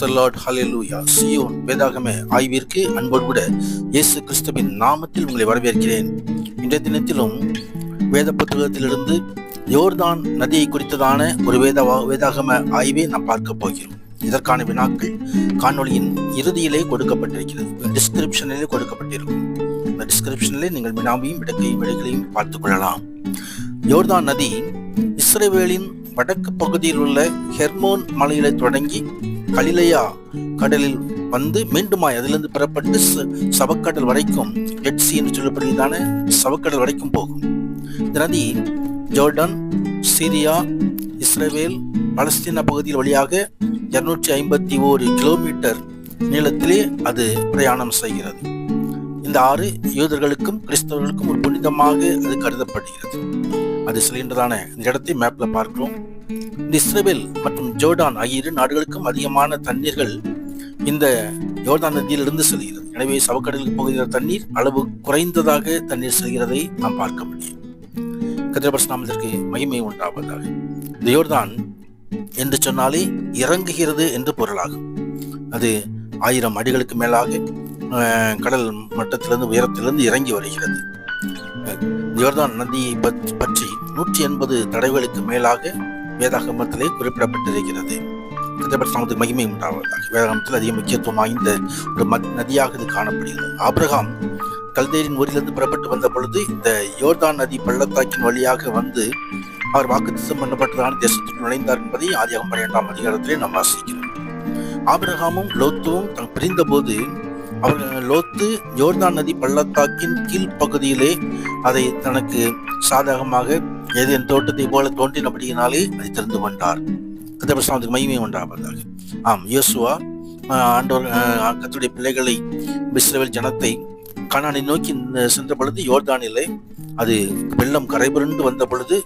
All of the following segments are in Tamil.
த லார்ட் ஹலெலூயா சியோன் வேதாகம ஆய்விற்கு அன்போடு கூட இயேசு கிறிஸ்துவின் நாமத்தில் உங்களை வரவேற்கிறேன். இன்றைய தினத்திலும் வேத புத்தகத்திலிருந்து யோர்தான் நதியை குறித்ததான ஒரு வேத வேதாகம ஆய்வை நாம் பார்க்க போகிறோம். இதற்கான வினாக்கள் காணொளியின் இறுதியிலே கொடுக்கப்பட்டிருக்கிறது. டிஸ்கிரிப்ஷனிலே கொடுக்கப்பட்டிருக்கும். இந்த டிஸ்கிரிப்ஷனிலே நீங்கள் வினாவையும் விடக்கையும் விடைகளையும் பார்த்துக் கொள்ளலாம். யோர்தான் நதி இஸ்ரேவேலின் வடக்கு பகுதியில் உள்ள ஹெர்மோன் மலையில தொடங்கி கலிலையா கடலில் வந்து மீண்டுமாய் அதிலிருந்து பெறப்பட்டு ச- சவக்கடல் வரைக்கும் எட்சி என்று சொல்லப்படுகிறதான சவக்கடல் வரைக்கும் போகும். இந்த நதி ஜோர்டன் சிரியா இஸ்ரேல் பலஸ்தீன பகுதியில் வழியாக இருநூற்றி ஐம்பத்தி ஓரு கிலோமீட்டர் நீளத்திலே அது பிரயாணம் செய்கிறது. இந்த ஆறு யூதர்களுக்கும் கிறிஸ்தவர்களுக்கும் ஒரு புனிதமாக அது கருதப்படுகிறது. அது சிலிண்டரான இந்த இடத்தை மேப்ல பார்க்கிறோம். இஸ்ரேல் மற்றும் ஜோர்டான் ஆகிய இரு நாடுகளுக்கும் அதிகமான தண்ணீர்கள் இந்த யோர்தான் நதியிலிருந்து செல்கிறது. எனவே சவக்கடலுக்கு போகிற தண்ணீர் அளவு குறைந்ததாக தண்ணீர் செல்கிறதை நாம் பார்க்க முடியும். கதிரபர்ஸ் நாமத்திற்கு மகிமை உண்டாவதாக. இந்த யோர்தான் என்று சொன்னாலே இறங்குகிறது என்று பொருளாகும். அது ஆயிரம் அடிகளுக்கு மேலாக அஹ், கடல் மட்டத்திலிருந்து உயரத்திலிருந்து இறங்கி வருகிறது. யோர்தான் நதியை பற்றி நூற்றி எண்பது தடவைகளுக்கு மேலாக வேதாகமத்திலே குறிப்பிடப்பட்டிருக்கிறது. கதிரபட்சத்துக்கு மகிமை உண்டாவதாக. வேதாகமத்தில் அதிக முக்கியத்துவம் வாய்ந்த ஒரு மத்- நதியாக இது காணப்படுகிறது. ஆப்ரஹாம் கல்தேரின் ஊரிலிருந்து புறப்பட்டு வந்த பொழுது இந்த யோர்தான் நதி பள்ளத்தாக்கின் வழியாக வந்து அவர் வாக்குத்தம் பண்ணப்பட்டதான தேசத்தில் நுழைந்தார் என்பதை ஆதியாகம் பன்னிரெண்டாம் அதிகாரத்திலே நாம் வாசிக்கிறோம். ஆபிரகாமும் லோத்துவும் பிரிந்த பிரிந்தபோது அவர் லோத்து யோர்தான் நதி பள்ளத்தாக்கின் கீழ்ப்பகுதியிலே அதை தனக்கு சாதகமாக ஏதேன் தோட்டத்தை போல தோன்றினபடியினாலே அதை திறந்து கொண்டார். கத்தபிரசாமத்துக்கு மகிமை உண்டாவதாக. ஆம் யோசுவா ஆண்டவர் கத்துடைய பிள்ளைகளை இஸ்ரவேல் ஜனத்தை கணானை நோக்கி சென்ற பொழுது யோர்தானிலே அது வெள்ளம் கரைபுரண்டு வந்த பொழுது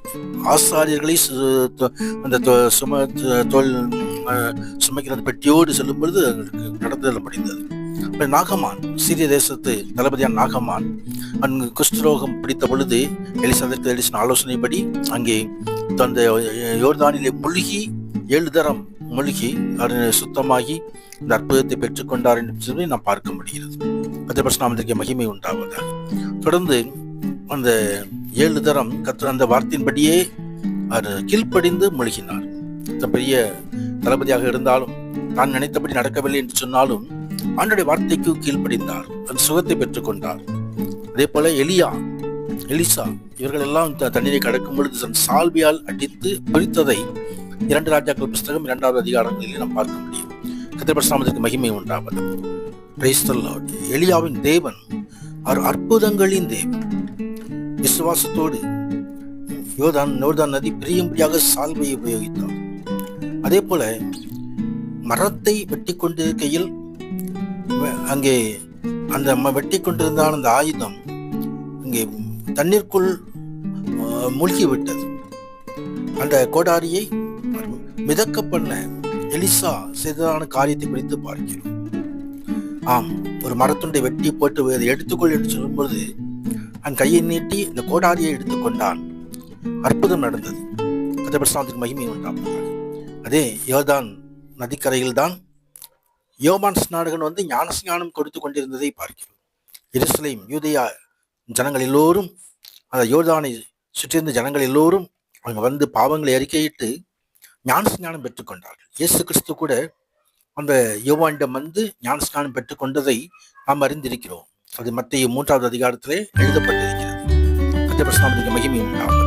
ஆசாரியர்களை சு- அந்த சும தோல் ஆஹ், சுமைக்கிற பெட்டியோடு செல்லும் பொழுது அவங்களுக்கு நடந்தது முடிந்தது நாகமான் சீரிய தேசத்து தளபதியான நாகமான் அங்கு குஷ்டரோகம் பிடித்த பொழுது எலிசதற்கு எலிசன் ஆலோசனைப்படி அங்கே தந்த யோர்தானிலே முழுகி ஏழு தரம் முழுகி அவர் சுத்தமாகி இந்த அற்புதத்தை பெற்றுக்கொண்டார் என்று சொல்லி நாம் பார்க்க முடிகிறது. கத்திரபட்சநாமத்திற்கு மகிமை உண்டாவதாக. தொடர்ந்து அந்த ஏழு தரம் கத்த அந்த வார்த்தையின்படியே அவர் கீழ்ப்படிந்து மூழ்கினார். பெரிய தளபதியாக இருந்தாலும் தான் நினைத்தபடி நடக்கவில்லை என்று சொன்னாலும் ஆண்டுடைய வார்த்தைக்கு கீழ்ப்படிந்தார். அந்த சுகத்தை பெற்றுக்கொண்டார். அதே போல எலியா எலிசா இவர்கள் எல்லாம் தண்ணீரை கடக்கும் பொழுது தன் சால்வியால் அடித்து பிரித்ததை இரண்டு ராஜாக்கள் புஸ்தகம் இரண்டாவது அதிகாரங்களில் நாம் பார்க்க முடியும். கத்திரபட்சாமத்திற்கு மகிமை உண்டாவது எலியாவின் தேவன் அவர் அற்புதங்களின் தேவன். விசுவாசத்தோடு யோதான் நோர்தான் நதி பிரியும்படியாக சால்வையை உபயோகித்தார். அதே போல மரத்தை வெட்டி கொண்டிருக்கையில் அங்கே அந்த ம- வெட்டி கொண்டிருந்தான அந்த ஆயுதம் இங்கே தண்ணீருக்குள் மூழ்கிவிட்டது. அந்த கோடாரியை மிதக்க பண்ண எலிசா செய்ததான காரியத்தை குறித்து பார்க்கிறோம் ஆம் ஒரு மரத்துண்டை வெட்டி போட்டு அதை எடுத்துக்கொள் என்று சொல்லும்போது அவன் கையை நீட்டி இந்த கோடாரியை எடுத்துக்கொண்டான் அற்புதம் நடந்தது. கதபிரசாந்தத்துக்கு மகிமை உண்டாம் அதே யோதான் நதிக்கரையில் தான் யோவான் ஸ்நாடகன் வந்து ஞானஸ்நானம் கொடுத்து கொண்டிருந்ததை பார்க்கிறோம். எருசலேம் யூதையா ஜனங்கள் எல்லோரும் அந்த யோர்தானை சுற்றியிருந்த ஜனங்கள் எல்லோரும் அவங்க வந்து பாவங்களை அறிக்கையிட்டு ஞானஸ்நானம் பெற்றுக்கொண்டார்கள் இயேசு கிறிஸ்து கூட அந்த யோவானிடம் வந்து ஞானஸ்நானம் பெற்றுக்கொண்டதை நாம் அறிந்திருக்கிறோம். அது மத்திய மூன்றாவது அதிகாரத்திலே எழுதப்பட்டிருக்கிறது. மத்திய பிரசனாமத்துக்கு மகிமை உண்டாகும்